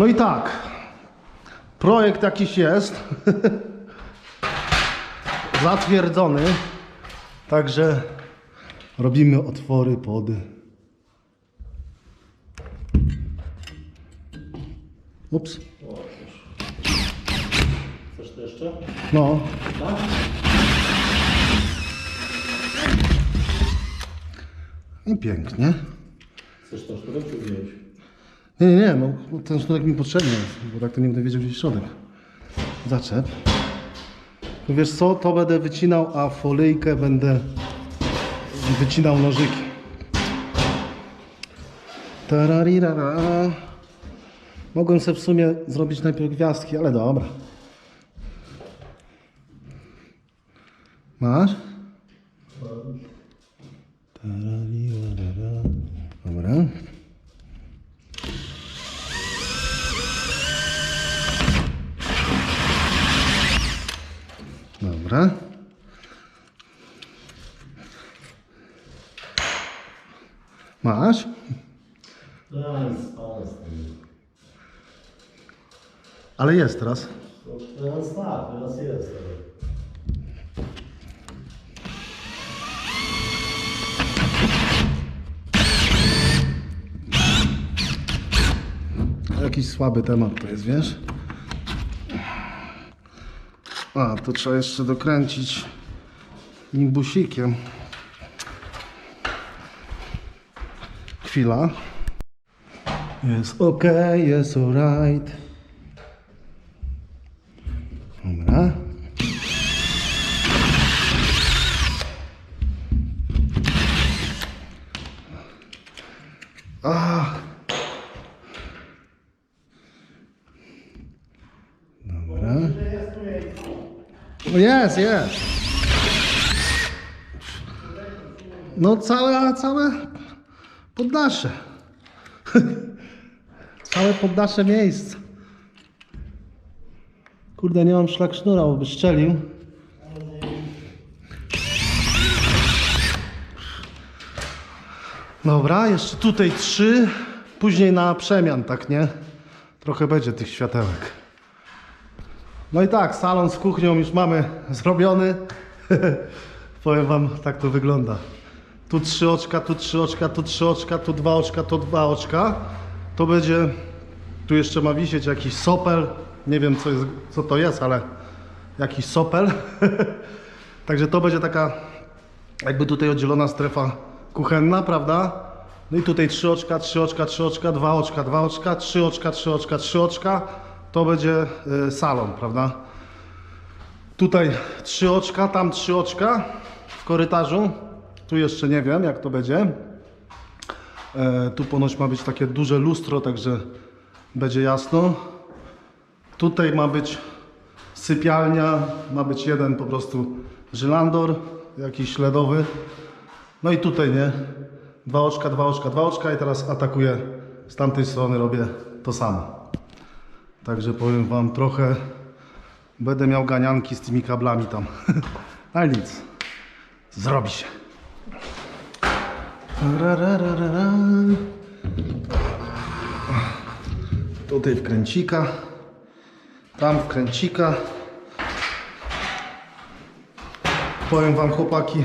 No i tak. Projekt jakiś jest. Zatwierdzony. Także robimy otwory pod. Ups. Chcesz to jeszcze? No. Tak? I pięknie. Chcesz to sztukę czy wziąć? Nie, nie, nie, no ten sznurek mi potrzebny jest, bo tak to nie będę wiedział, gdzie jest środek. Zaczep. No wiesz co, to będę wycinał, a folijkę będę wycinał nożyki. Tararirara. Mogłem sobie w sumie zrobić najpierw gwiazdki, ale dobra. Masz? Dobra. Masz? Daj. Ale jest teraz. Teraz tak, teraz jest. Jakiś słaby temat to jest, wiesz? A, to trzeba jeszcze dokręcić imbusikiem. Chwila. Jest ok, jest alright. Dobra. Ah. Dobra. No jest, jest. No całe, całe poddasze. całe poddasze miejsce. Kurde, nie mam szlak sznura, bo by szczelił. Dobra, jeszcze tutaj trzy, później na przemian, tak nie? Trochę będzie tych światełek. No i tak, salon z kuchnią już mamy zrobiony. Powiem wam, tak to wygląda. Tu trzy oczka, tu trzy oczka, tu trzy oczka, tu dwa oczka, tu dwa oczka. To będzie, tu jeszcze ma wisieć jakiś sopel. Nie wiem co, jest, co to jest, ale jakiś sopel. Także to będzie taka jakby tutaj oddzielona strefa kuchenna, prawda? No i tutaj trzy oczka, trzy oczka, trzy oczka, dwa oczka, dwa oczka, trzy oczka, trzy oczka, trzy oczka. To będzie y, salon, prawda? Tutaj trzy oczka, tam trzy oczka w korytarzu. Tu jeszcze nie wiem, jak to będzie. E, tu ponoć ma być takie duże lustro, także będzie jasno. Tutaj ma być sypialnia, ma być jeden po prostu żylandor, jakiś śledowy. No i tutaj, nie? Dwa oczka, dwa oczka, dwa oczka i teraz atakuję z tamtej strony, robię to samo. Także powiem wam trochę, będę miał ganianki z tymi kablami tam. Ale nic, zrobi się. Tutaj wkręcika, tam wkręcika. Powiem wam chłopaki,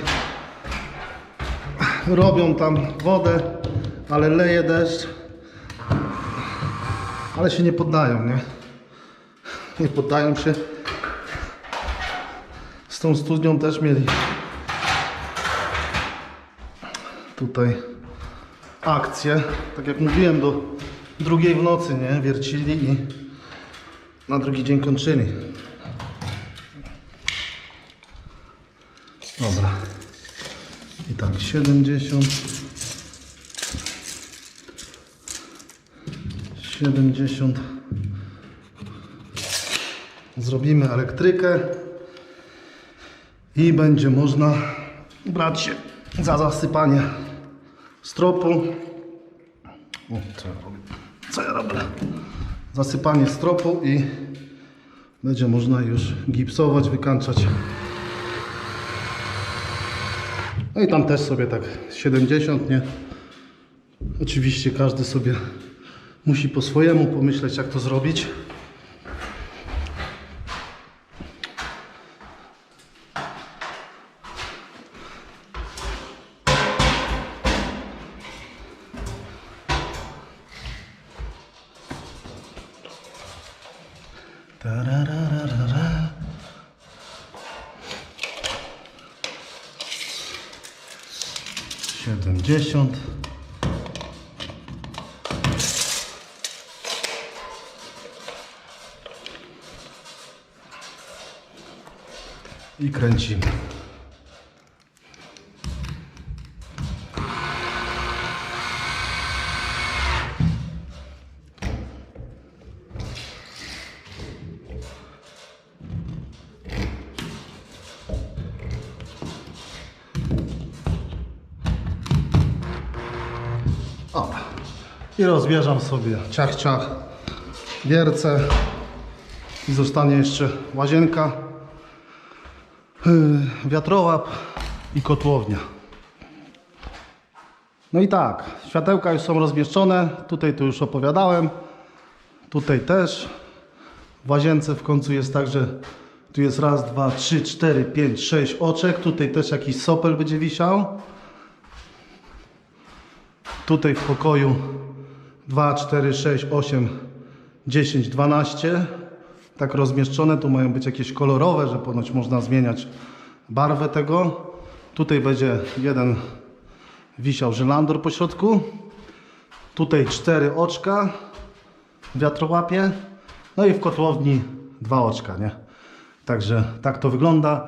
robią tam wodę, ale leje deszcz. Ale się nie poddają, nie? Nie poddają się. Z tą studnią też mieli tutaj akcję. Tak jak mówiłem, do drugiej w nocy, nie? Wiercili i na drugi dzień kończyli. Dobra. I tak, 70. 70. Zrobimy elektrykę i będzie można brać się za zasypanie stropu. O, co ja robię? Co ja robię? Zasypanie stropu i będzie można już gipsować, wykańczać. No i tam też sobie tak 70, nie? Oczywiście każdy sobie musi po swojemu pomyśleć, jak to zrobić. Siedemdziesiąt. I kręcimy. O. I rozbierzam sobie ciach, ciach, wiercę. I zostanie jeszcze łazienka, wiatrołap i kotłownia. No i tak, światełka już są rozmieszczone. Tutaj to już opowiadałem. Tutaj też. W łazience w końcu jest tak, że tu jest raz, dwa, trzy, cztery, pięć, sześć oczek. Tutaj też jakiś sopel będzie wisiał. Tutaj w pokoju 2, 4, 6, 8, 10, 12. Tak rozmieszczone. Tu mają być jakieś kolorowe, że ponoć można zmieniać barwę tego. Tutaj będzie jeden wisiał żelandor po środku. Tutaj cztery oczka wiatrołapie. No i w kotłowni dwa oczka, nie? Także tak to wygląda.